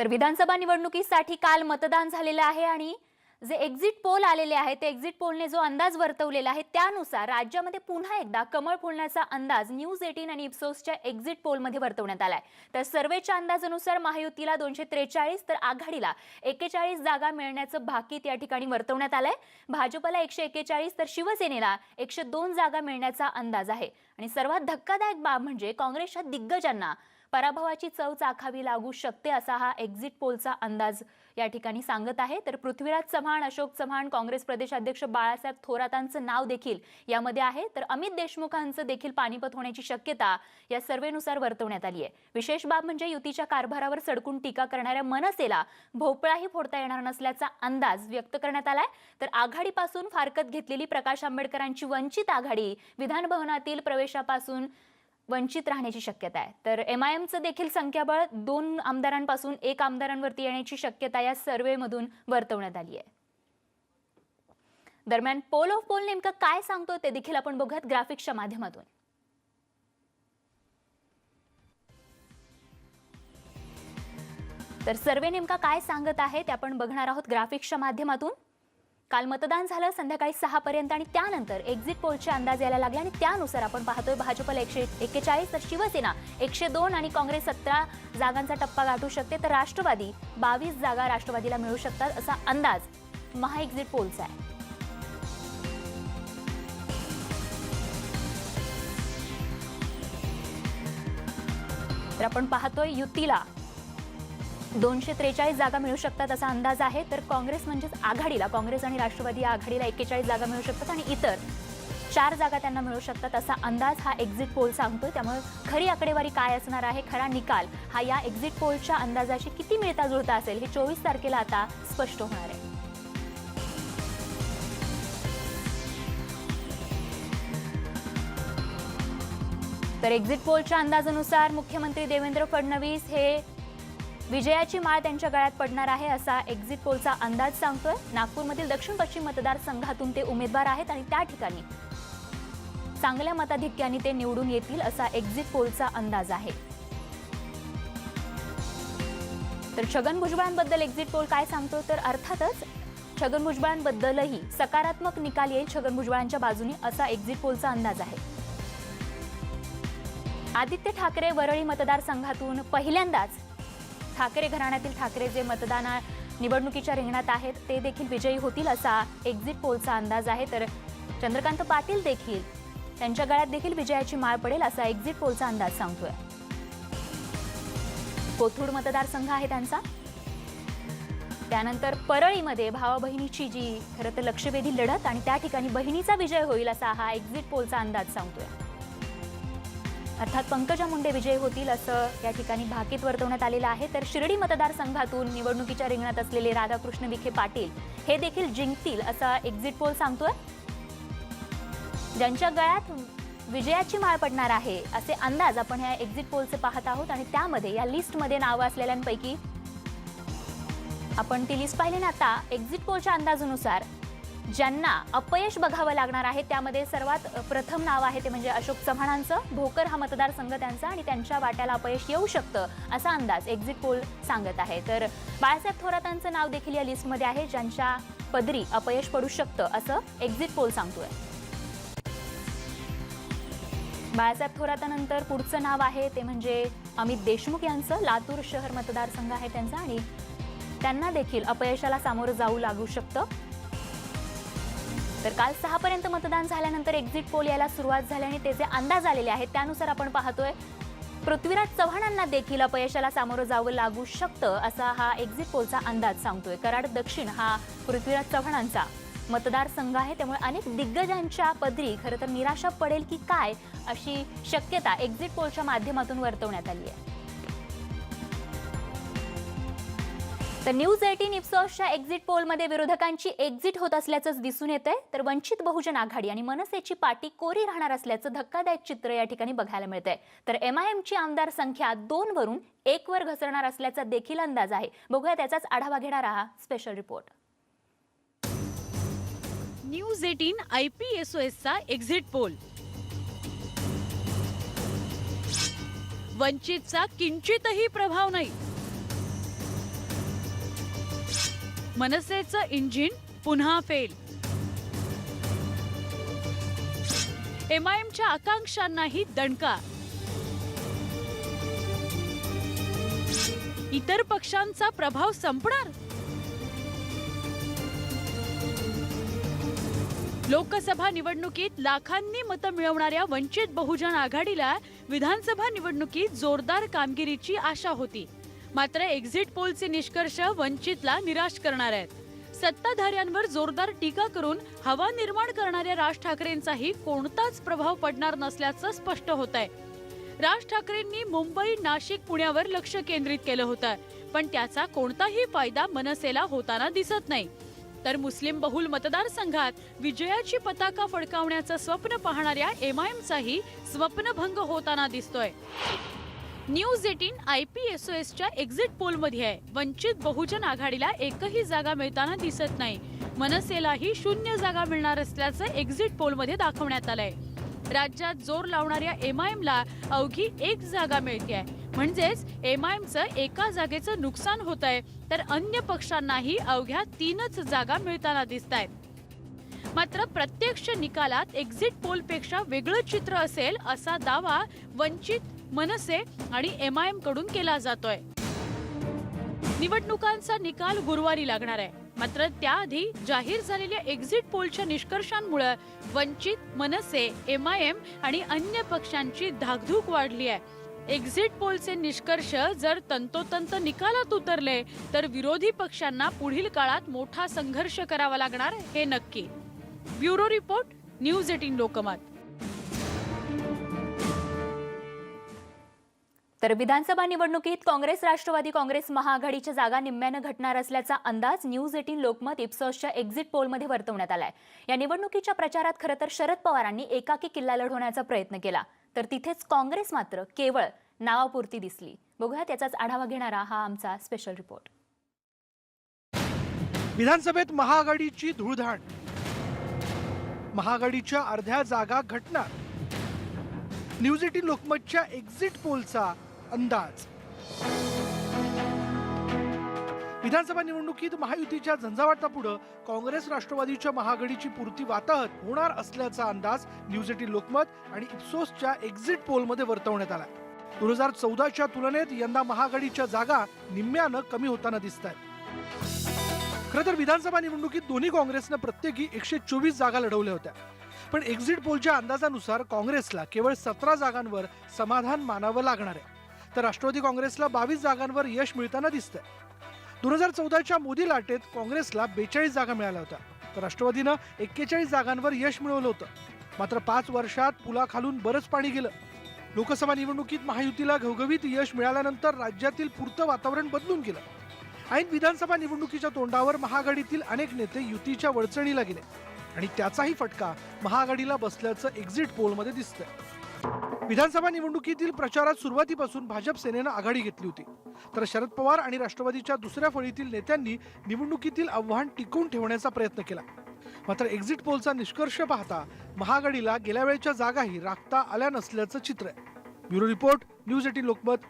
तर विधानसभा निवडणुकीसाठी काल मतदान झालेलं आहे आणि जे एक्झिट पोल आलेले आहेत ते एक्झिट पोलने जो अंदाज वर्तवलेला आहे त्यानुसार राज्यामध्ये पुन्हा एकदा कमळ फुलण्याचा अंदाज न्यूज एटीन आणि इप्सोसच्या एक्झिट पोलमध्ये वर्तवण्यात आलाय. तर सर्वेच्या अंदाजानुसार महायुतीला दोनशे त्रेचाळीस तर आघाडीला एकेचाळीस जागा मिळण्याचं भाकीत या ठिकाणी वर्तवण्यात आलंय. भाजपला एकशे एकेचाळीस तर शिवसेनेला एकशे दोन जागा मिळण्याचा अंदाज आहे. आणि सर्वात धक्कादायक बाब म्हणजे काँग्रेसच्या दिग्गजांना पराभवाची चव चाखावी लागू शकते असा हा एक्झिट पोलचा अंदाज या ठिकाणी सांगत आहे. तर पृथ्वीराज चव्हाण अशोक चव्हाण काँग्रेस प्रदेशाध्यक्ष बाळासाहेब थोरातांचं नाव देखील यामध्ये आहे. तर अमित देशमुखांचं देखील पानिपत होण्याची शक्यता या सर्वेनुसार वर्तवण्यात आली आहे. विशेष बाब म्हणजे युतीच्या कारभारावर सडकून टीका करणाऱ्या मनसेला भोपळाही फोडता येणार नसल्याचा अंदाज व्यक्त करण्यात आलाय. तर आघाडीपासून फारकत घेतलेली प्रकाश आंबेडकरांची वंचित आघाडी विधानभवनातील प्रवेशापासून वंचित राहण्याची शक्यता आहे. तर एम आय एमचं देखील संख्याबळ दोन आमदारांपासून एक आमदारांवरती येण्याची शक्यता या सर्वेमधून वर्तवण्यात आली आहे. दरम्यान पोल ऑफ पोल नेमकं काय सांगतो ते देखील आपण बघूयात ग्राफिक्सच्या माध्यमातून. तर सर्वे नेमका काय सांगत आहे ते आपण बघणार आहोत ग्राफिक्सच्या माध्यमातून. काल मतदान झालं संध्याकाळी सहा पर्यंत आणि त्यानंतर एक्झिट पोलचे अंदाज यायला लागले आणि त्यानुसार आपण पाहतोय भाजपला एकशे एक्केचाळीस तर शिवसेना एकशे दोन आणि काँग्रेस सतरा जागांचा टप्पा गाठू शकते. तर राष्ट्रवादी बावीस जागा राष्ट्रवादीला मिळू शकतात असा अंदाज महा एक्झिट पोलचा आहे. तर आपण पाहतोय युतीला दोनशे त्रेचाळीस जागा मिळू शकतात असा अंदाज आहे. तर काँग्रेस म्हणजेच आघाडीला काँग्रेस आणि राष्ट्रवादी या आघाडीला एक्केचाळीस जागा मिळू शकतात आणि इतर चार जागा त्यांना मिळू शकतात असा अंदाज हा एक्झिट पोल सांगतोय. त्यामुळे खरी आकडेवारी काय असणार आहे खरा निकाल हा या एक्झिट पोलच्या अंदाजाशी किती मिळता जुळता असेल हे चोवीस तारखेला आता स्पष्ट होणार आहे. तर एक्झिट पोलच्या अंदाजानुसार मुख्यमंत्री देवेंद्र फडणवीस हे विजयाची माळ त्यांच्या गळ्यात पडणार आहे असा एक्झिट पोलचा अंदाज सांगतोय. नागपूरमधील दक्षिण पश्चिम मतदारसंघातून ते उमेदवार आहेत आणि त्या ठिकाणी चांगल्या मताधिक्याने ते निवडून येतील असा एक्झिट पोलचा अंदाज आहे. तर छगन भुजबळांबद्दल एक्झिट पोल काय सांगतो? तर अर्थातच छगन भुजबळांबद्दलही सकारात्मक निकाल येईल छगन भुजबळांच्या बाजूने असा एक्झिट पोलचा अंदाज आहे. आदित्य ठाकरे वरळी मतदारसंघातून पहिल्यांदाच ठाकरे घराण्यातील ठाकरे जे मतदाना निवडणुकीच्या रिंगणात आहेत ते देखील विजयी होतील असा एक्झिट पोलचा अंदाज आहे. तर चंद्रकांत पाटील देखील त्यांच्या गळ्यात देखील विजयाची माळ पडेल असा एक्झिट पोलचा अंदाज सांगतोय. कोथरूड मतदारसंघ आहे त्यांचा. त्यानंतर परळीमध्ये भावा बहिणीची जी खरं तर लक्षवेधी लढत आणि त्या ठिकाणी बहिणीचा विजय होईल असा हा एक्झिट पोलचा अंदाज सांगतोय. अर्थात पंकजा मुंडे विजयी होतील असं या ठिकाणी भाकीत वर्तवण्यात आलेलं आहे. तर शिर्डी मतदारसंघातून निवडणुकीच्या रिंगणात असलेले राधाकृष्ण विखे पाटील हे देखील जिंकतील असा एक्झिट पोल सांगतोय. ज्यांच्या गळ्यात विजयाची माळ पडणार आहे असे अंदाज आपण ह्या एक्झिट पोलचे पाहत आहोत आणि त्यामध्ये या लिस्टमध्ये नावं असलेल्यांपैकी आपण ती लिस्ट पाहिली ना. आता एक्झिट पोलच्या अंदाजानुसार ज्यांना अपयश बघावं लागणार आहे त्यामध्ये सर्वात प्रथम नाव आहे ते म्हणजे अशोक चव्हाणांचं. भोकर हा मतदारसंघ त्यांचा आणि त्यांच्या वाट्याला अपयश येऊ शकतं असा अंदाज एक्झिट पोल सांगत आहे. तर बाळासाहेब थोरातांचं नाव देखील या लिस्टमध्ये आहे ज्यांच्या पदरी अपयश पडू शकतं असं एक्झिट पोल सांगतोय. बाळासाहेब थोरातानंतर पुढचं नाव आहे ते म्हणजे अमित देशमुख यांचं. लातूर शहर मतदारसंघ आहे त्यांचा आणि त्यांना देखील अपयशाला सामोरं जाऊ लागू शकतं. तर काल सहापर्यंत मतदान झाल्यानंतर एक्झिट पोल यायला सुरुवात झाली आणि त्याचे अंदाज आलेले आहेत त्यानुसार आपण पाहतोय पृथ्वीराज चव्हाणांना देखील अपयशाला सामोरं जावं लागू शकतं असा हा एक्झिट पोलचा अंदाज सांगतोय. कराड दक्षिण हा पृथ्वीराज चव्हाणांचा मतदारसंघ आहे त्यामुळे अनेक दिग्गजांच्या पदरी खरं तर निराशा पडेल की काय अशी शक्यता एक्झिट पोलच्या माध्यमातून वर्तवण्यात आली आहे. तर न्यूज एटीन इप्सॉसच्या एक्झिट पोलमध्ये विरोधकांची एक्झिट होत असल्याचंच दिसून येतंय. तर वंचित बहुजन आघाडी आणि मनसेची पाठी कोरी राहणार असल्याचं धक्कादायक चित्र या ठिकाणी बघायला मिळतंय. तर एम आय एमची आमदार संख्या दोन वरून एक वर घसरणार असल्याचा देखील अंदाज आहे. बघूया त्याचाच आढावा घेणारा हा special report news eighteen I P S O एसचा exit poll वंचितचा किंचितही प्रभाव नाही. मनसेचं इंजिन पुन्हा फेल. एमआयएमच्या आकांक्षांनाही दणका. इतर पक्षांचा प्रभाव संपणार? लोकसभा निवडणुकीत लाखांनी मतं मिळवणाऱ्या वंचित बहुजन आघाडीला विधानसभा निवडणुकीत जोरदार कामगिरीची आशा होती. मात्र एक्झिट पोलचे निष्कर्ष वंचितला निराश करणार आहेत. सत्ताधाऱ्यांवर जोरदार टीका करून हवा निर्माण करणाऱ्या राज ठाकरेंचाही कोणताच प्रभाव पडणार नसल्याचं स्पष्ट होत आहे राज ठाकरेंनी मुंबई नाशिक पुण्यावर लक्ष केंद्रित केलं होतं पण त्याचा कोणताही फायदा मनसेला होताना दिसत नाही. तर मुस्लिम बहुल मतदारसंघात विजयाची पताका फडकावण्याचं स्वप्न पाहणाऱ्या एमआयएमचाही स्वप्नभंग होताना दिसतोय. News eighteen I P S O एसच्या एक्झिट पोलमध्ये आहे. वंचित बहुजन आघाडीला एकही जागा मिळताना दिसत नाही. मनसेलाही शून्य जागा मिळणार असल्याचं एक्झिट पोलमध्ये दाखवण्यात आलंय. राज्यात जोर लावणाऱ्या एम आय एमला अवघी एक जागा मिळते म्हणजेच एम आयमचं एका जागेचं नुकसान होत आहे तर अन्य पक्षांनाही अवघ्या तीनच जागा मिळताना दिसत आहेत. मात्र प्रत्यक्ष निकालात एक्झिट पोलपेक्षा वेगळं चित्र असेल असा दावा वंचित मनसे आणि एम आयकडून केला जातोय. निवडणुकांचा निकाल गुरुवारी लागणार आहे. मात्र त्याआधी जाहीर झालेल्या एक्झिट पोलच्या निष्कर्षांमुळे Vanchit MNS M I M आणि अन्य पक्षांची धाकधूक वाढली आहे. एक्झिट पोलचे निष्कर्ष जर तंतोतंत निकालात उतरले तर विरोधी पक्षांना पुढील काळात मोठा संघर्ष करावा लागणार हे नक्की. Bureau report news eighteen Lokmat. तर विधानसभा निवडणुकीत काँग्रेस राष्ट्रवादी काँग्रेस महाआघाडीच्या जागा निम्म्यानं घटणार असल्याचा अंदाज न्यूज एटीन लोकमत इप्सॉसच्या एक्झिट पोलमध्ये वर्तवण्यात आलाय. या निवडणुकीच्या प्रचारात खरं तर शरद पवारांनी एकाकी किल्ला लढवण्याचा प्रयत्न केला. तर तिथेच काँग्रेस मात्र केवळ नावापुरती दिसली. बघूया त्याचाच आढावा घेणारा हा आमचा स्पेशल रिपोर्ट विधानसभेत महाआघाडीची धुळधाण महाआघाडीच्या अर्ध्या जागा घटणार. न्यूज एटीन लोकमतच्या एक्झिट पोलचा अंदाज. विधानसभा निवडणुकीत महायुतीच्या झंझावातापुढं काँग्रेस राष्ट्रवादीच्या महाआघाडीची पुरती वाताहत होणार असल्याचा अंदाज न्यूज एटीन लोकमत आणि इप्सोसच्या एक्झिट पोलमध्ये वर्तवण्यात आला दोन हजार चौदाच्या तुलनेत यंदा महाआघाडीच्या जागा निम्म्यानं कमी होताना दिसत आहेत खरं तर विधानसभा निवडणुकीत दोन्ही काँग्रेसनं प्रत्येकी एकशे चोवीस जागा लढवल्या होत्या. पण एक्झिट पोलच्या अंदाजानुसार काँग्रेसला केवळ सतरा जागांवर समाधान मानावं लागणार आहे. तर राष्ट्रवादी काँग्रेसला बावीस जागांवर यश मिळताना दिसतंय. दोन हजार चौदाच्या मोदी लाटेत काँग्रेसला बेचाळीस जागा मिळाल्या होत्या. तर राष्ट्रवादीनं एक्केचाळीस जागांवर यश मिळवलं होतं. मात्र पाच वर्षात पुलाखालून बरंच पाणी गेलं. लोकसभा निवडणुकीत महायुतीला घवघवीत यश मिळाल्यानंतर राज्यातील पुरतं वातावरण बदलून गेलं. ऐन विधानसभा निवडणुकीच्या तोंडावर महाआघाडीतील अनेक नेते युतीच्या वळचणीला गेले. आणि त्याचाही फटका महाआघाडीला बसल्याचं एक्झिट पोलमध्ये दिसतंय. विधानसभा निवडणुकीतील प्रचारात सुरुवातीपासून भाजप सेनेनं आघाडी घेतली होती. तर शरद पवार आणि राष्ट्रवादीच्या दुसऱ्या फळीतील नेत्यांनी निवडणुकीतील आव्हान टिकवून ठेवण्याचा प्रयत्न केला. मात्र एक्झिट पोलचा निष्कर्ष पाहता महाआघाडीला गेल्या वेळेच्या जागाही राखता आल्या नसल्याचं चित्र आहे. Bureau report news eighteen Lokmat